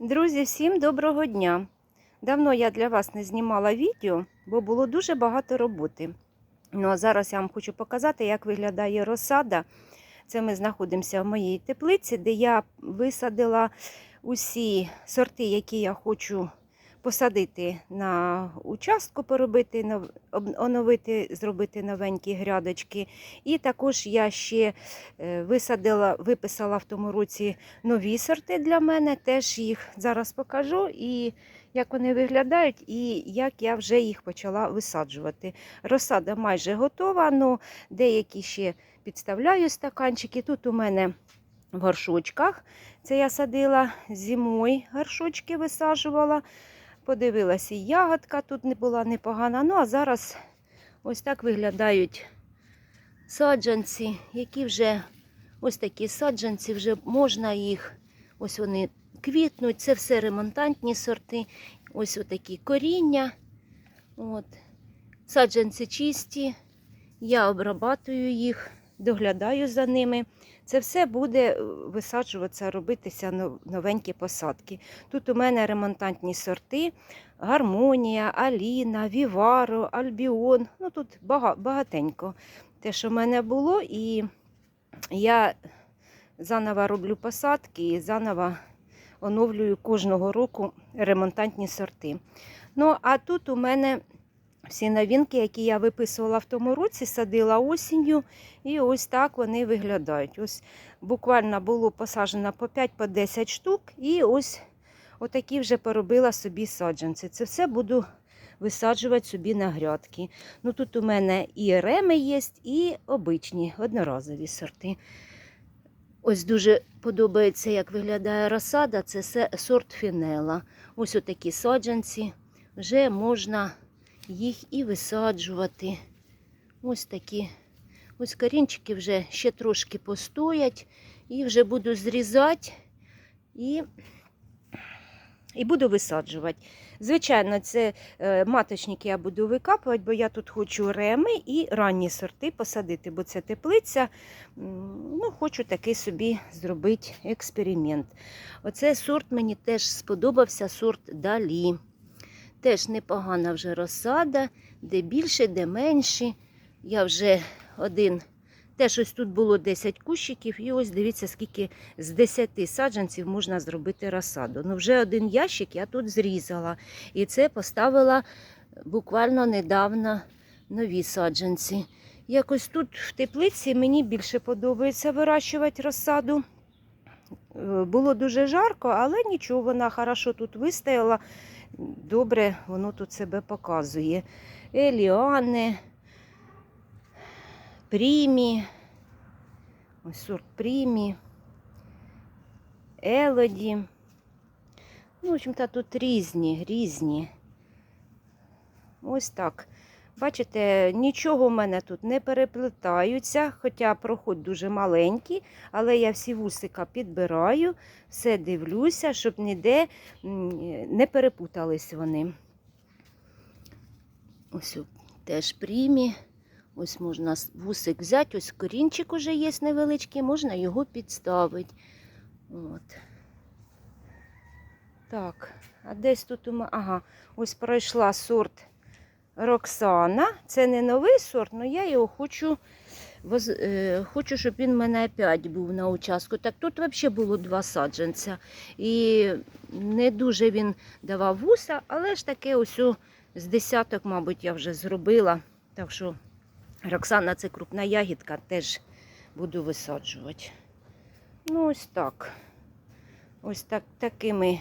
Друзі, всім доброго дня! Давно я для вас не знімала відео, бо було дуже багато роботи. Ну а зараз я вам хочу показати, як виглядає розсада. Це ми знаходимося в моїй теплиці, де я висадила усі сорти, які я хочу посадити на участку, поробити, оновити, зробити новенькі грядочки. І також я ще е, висадила, виписала в тому році нові сорти для мене. Теж їх зараз покажу і як вони виглядають, і як я вже їх почала висаджувати. Розсада майже готова, але деякі ще підставляю стаканчики. Тут у мене в горшочках. Це я садила зимою, горшочки висаджувала. Подивилася, і ягодка тут не була непогана. Ну а зараз ось так виглядають саджанці, які вже ось такі саджанці, вже можна їх, ось вони квітнуть. Це все ремонтантні сорти. Ось отакі коріння. От. Саджанці чисті. Я обрабатую їх, доглядаю за ними. Це все буде е, висаджуватися, робитися новенькі посадки. Тут у мене ремонтантні сорти: гармонія, Аліна, Віваро, Альбіон. Ну тут багатенько те, що в мене було, і я заново роблю посадки і заново оновлюю кожного року ремонтантні сорти. Ну, а тут у мене всі новинки, які я виписувала в тому році, садила осінню, і ось так вони виглядають. Ось буквально було посаджено по 5-10 штук, і ось отакі вже поробила собі саджанці. Це все буду висаджувати собі на грядки. Ну тут у мене і реми є, і обичні одноразові сорти. Ось дуже подобається, як виглядає розсада. Це сорт фінела. Ось отакі саджанці. Вже можна їх і висаджувати. Ось такі. Ось корінчики вже ще трошки постоять. І вже буду зрізати і, і буду висаджувати. Звичайно, це е, маточники я буду викапувати, бо я тут хочу реми і ранні сорти посадити, бо це теплиця. Ну, хочу такий собі зробити експеримент. Оцей сорт мені теж сподобався, сорт Далі. Теж непогана вже розсада, де більше, де менше. Я вже один. Теж ось тут було 10 кущиків, і ось дивіться, скільки з 10 саджанців можна зробити розсаду. Ну, вже один ящик я тут зрізала. І це поставила буквально недавно нові саджанці. Якось тут в теплиці мені більше подобається вирощувати розсаду. Було дуже жарко, але нічого, вона хорошо тут вистояла. Добре, воно тут себе показує. Еліани, Прімі, ось сорт Прімі, Елоді. Ну, в общем-то, тут різні, різні. Ось так. Бачите, нічого в мене тут не переплетаються, хоча проход дуже маленький, але я всі вусика підбираю, все дивлюся, щоб ніде не перепутались вони. Ось теж прімі. Ось можна вусик взяти, ось корінчик уже є невеличкий, можна його підставити. От. Так, а десь тут у мене. Ага, ось пройшла сорт Роксана. Це не новий сорт, але я його хочу, воз- е, хочу, щоб він в мене опять був на участку. Так тут взагалі було два саджанця. І не дуже він давав вуса, але ж таке ось з десяток, мабуть, я вже зробила. Так що Роксана це крупна ягідка, теж буду висаджувати. Ну, ось так. Ось так, такими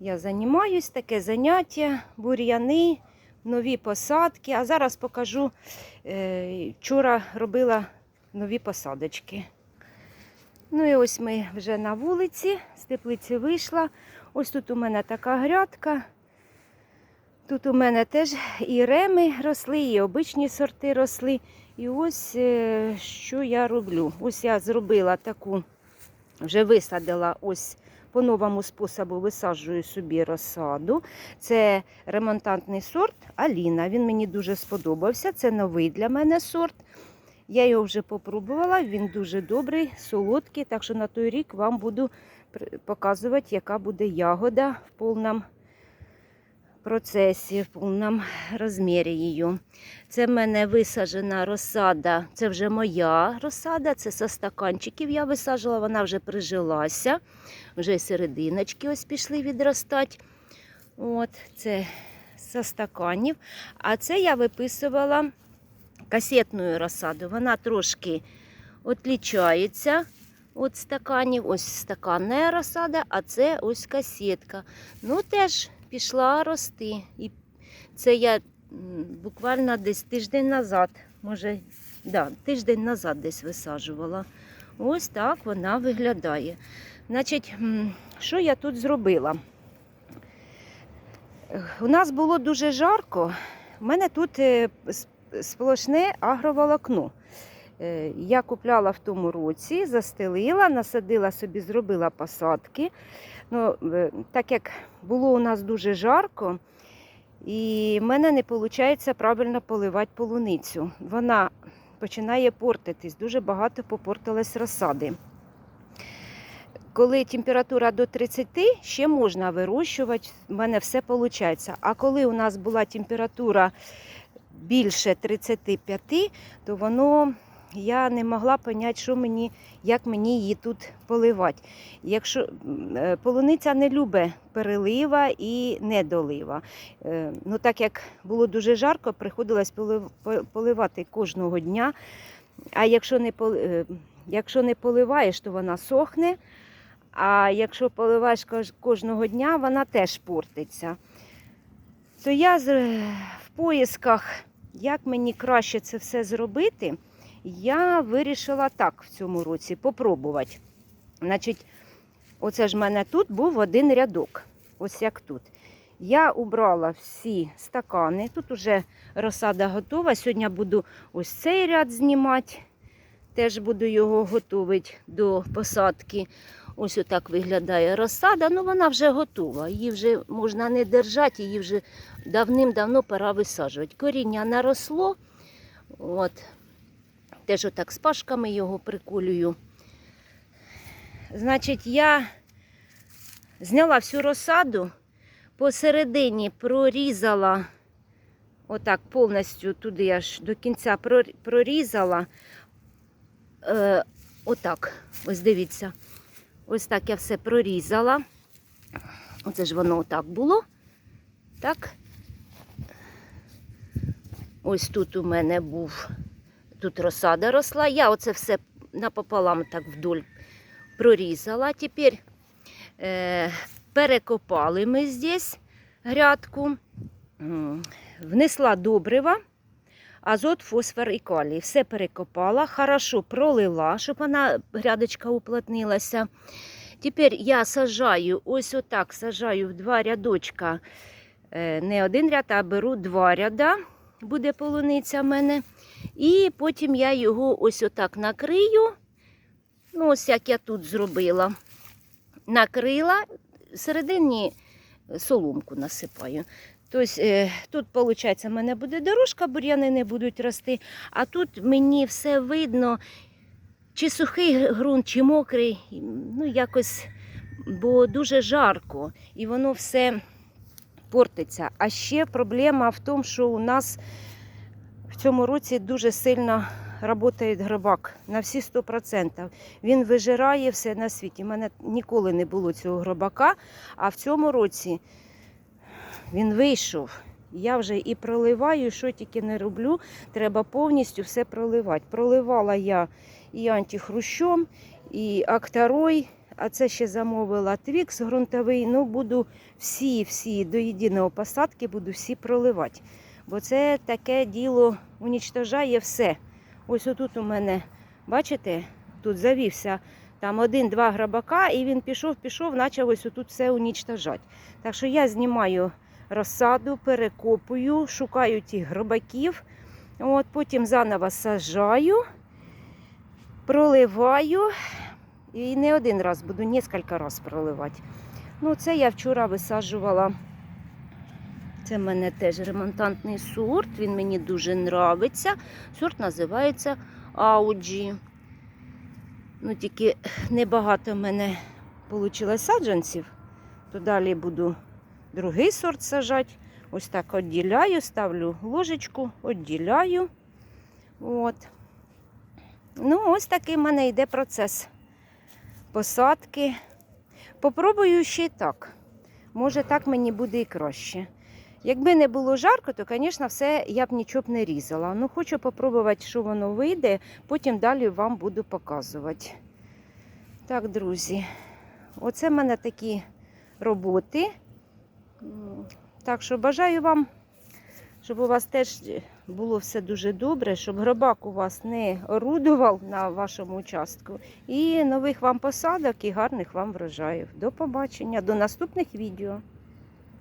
я займаюсь, таке заняття, бур'яни, нові посадки. А зараз покажу, е, вчора робила нові посадочки. Ну і ось ми вже на вулиці, з теплиці вийшла. Ось тут у мене така грядка. Тут у мене теж і реми росли, і обичні сорти росли. І ось е, що я роблю. Ось я зробила таку, вже висадила ось по новому способу висаджую собі розсаду. Це ремонтантний сорт Аліна. Він мені дуже сподобався. Це новий для мене сорт. Я його вже попробувала, він дуже добрий, солодкий, так що на той рік вам буду показувати, яка буде ягода в повному процесі, в повному розмірі її. Це в мене висаджена розсада, це вже моя розсада, це со стаканчиків я висаджувала, вона вже прижилася, вже серединочки ось пішли відростати. От, це со стаканів. А це я виписувала касетною розсаду. Вона трошки відлічається від стаканів. Ось стаканна розсада, а це ось касетка. Ну, теж пішла рости. І це я буквально десь тиждень назад, може, да, тиждень назад десь висаджувала. Ось так вона виглядає. Значить, що я тут зробила? У нас було дуже жарко. У мене тут е, сплошне агроволокно. Е, Я купляла в тому році, застелила, насадила собі, зробила посадки. Ну, е, так як було у нас дуже жарко, і в мене не виходить правильно поливати полуницю. Вона починає портитись, дуже багато попортилась розсади. Коли температура до 30, ще можна вирощувати, в мене все виходить. А коли у нас була температура більше 35, то воно я не могла зрозуміти, що мені, як мені її тут поливати. Якщо е, полуниця не любить перелива і недолива. Е, Ну, так як було дуже жарко, приходилось поливати кожного дня. А якщо не, е, якщо не поливаєш, то вона сохне. А якщо поливаєш кожного дня, вона теж портиться. То я в поїсках, як мені краще це все зробити, я вирішила так в цьому році попробувати. Значить, оце ж в мене тут був один рядок. Ось як тут. Я убрала всі стакани. Тут уже розсада готова. Сьогодні буду ось цей ряд знімати. Теж буду його готувати до посадки. Ось отак виглядає розсада. Ну вона вже готова. Її вже можна не держати, її вже давним-давно пора висаджувати. Коріння наросло. От. Теж отак з пашками його приколюю. Значить, я зняла всю розсаду, посередині прорізала, отак повністю туди аж до кінця прорізала. Е, отак, ось дивіться. Ось так я все прорізала. Оце ж воно отак було. Так. Ось тут у мене був, тут розсада росла. Я оце все напополам так вдоль прорізала. Тепер е, перекопали ми здесь грядку, внесла добрива, азот, фосфор і калій. Все перекопала, хорошо пролила, щоб вона грядочка уплотнилася. Тепер я сажаю, ось отак сажаю в два рядочка. Е, Не один ряд, а беру два ряда. Буде полуниця в мене. І потім я його ось отак накрию. Ну, ось як я тут зробила. Накрила, всередині соломку насипаю. Тобто, е, тут, виходить, в мене буде дорожка, бур'яни не будуть рости, а тут мені все видно, чи сухий ґрунт, чи мокрий. Ну, якось, бо дуже жарко, і воно все портиться. А ще проблема в тому, що у нас в цьому році дуже сильно працює гробак на всі 100%. Він вижирає все на світі. У мене ніколи не було цього гробака, а в цьому році він вийшов. Я вже і проливаю, що тільки не роблю, треба повністю все проливати. Проливала я і антихрущом, і актарой, а це ще замовила твікс ґрунтовий. Ну, буду всі-всі до єдиного посадки буду всі проливати. Бо це таке діло унічтожає все. Ось отут у мене, бачите, тут завівся там один-два грабака, і він пішов, пішов, почав ось отут все унічтожати. Так що я знімаю розсаду, перекопую, шукаю тих гробаків, от, потім заново сажаю, проливаю. І не один раз буду, кілька разів проливати. Ну, це я вчора висаджувала. Це в мене теж ремонтантний сорт. Він мені дуже нравиться. Сорт називається Ауджі. Ну, тільки небагато в мене вийшло саджанців, то далі буду другий сорт сажати. Ось так відділяю, ставлю ложечку, відділяю. От. Ну, ось такий в мене йде процес посадки. Попробую ще й так. Може, так мені буде і краще. Якби не було жарко, то, звісно, все я б нічого б не різала. Ну, хочу попробувати, що воно вийде, потім далі вам буду показувати. Так, друзі, оце в мене такі роботи. Так що бажаю вам, щоб у вас теж було все дуже добре, щоб гробак у вас не орудував на вашому участку. І нових вам посадок і гарних вам врожаїв. До побачення, до наступних відео.